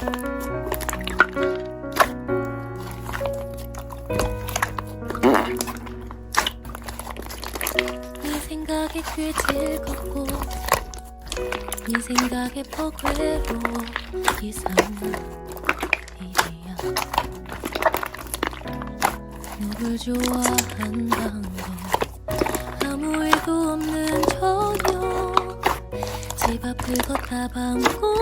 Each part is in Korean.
네 생각이 꽤 즐겁고 네 생각에 포괴로 이상한 일이야. 누굴 좋아한다는 건 아무 일도 없는 저녁. 집 앞을 걷다 방고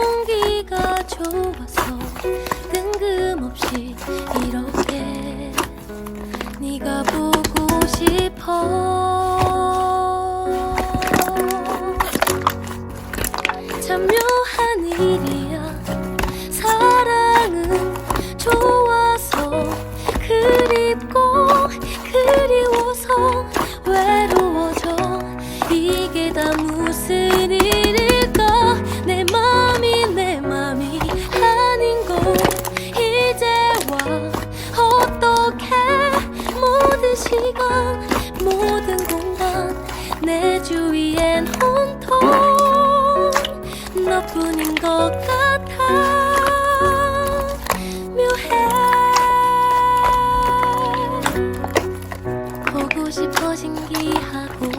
신기하고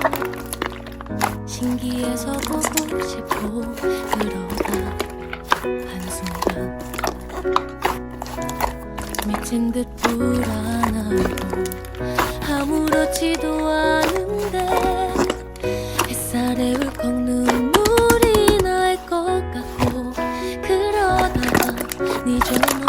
신기해서 보고 싶고 그러다 한순간 미친 듯 불안하고 아무렇지도 않은데 햇살에 울컥 눈물이 날 것 같고 그러다가 네 전화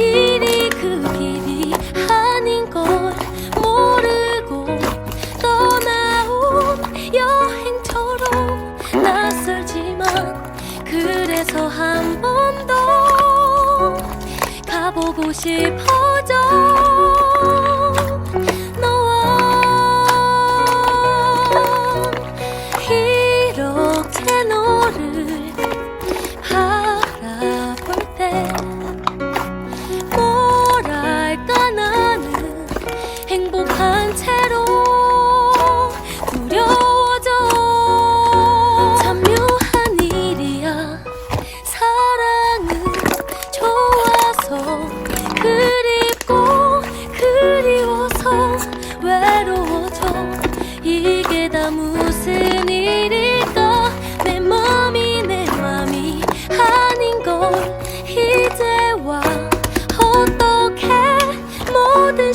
길이 그 길이 아닌 걸 모르고 떠나온 여행처럼 낯설지만 그래서 한 번 더 가보고 싶어져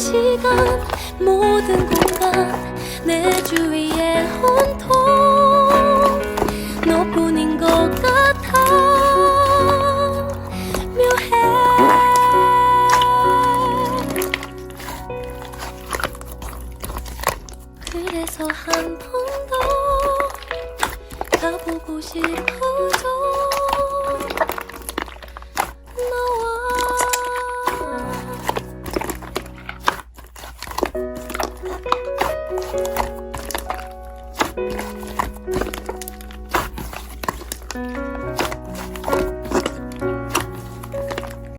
시간 모든 공간 내 주위에 온통 너뿐인 것 같아. 묘해. 그래서 한 번 더 가보고 싶어져.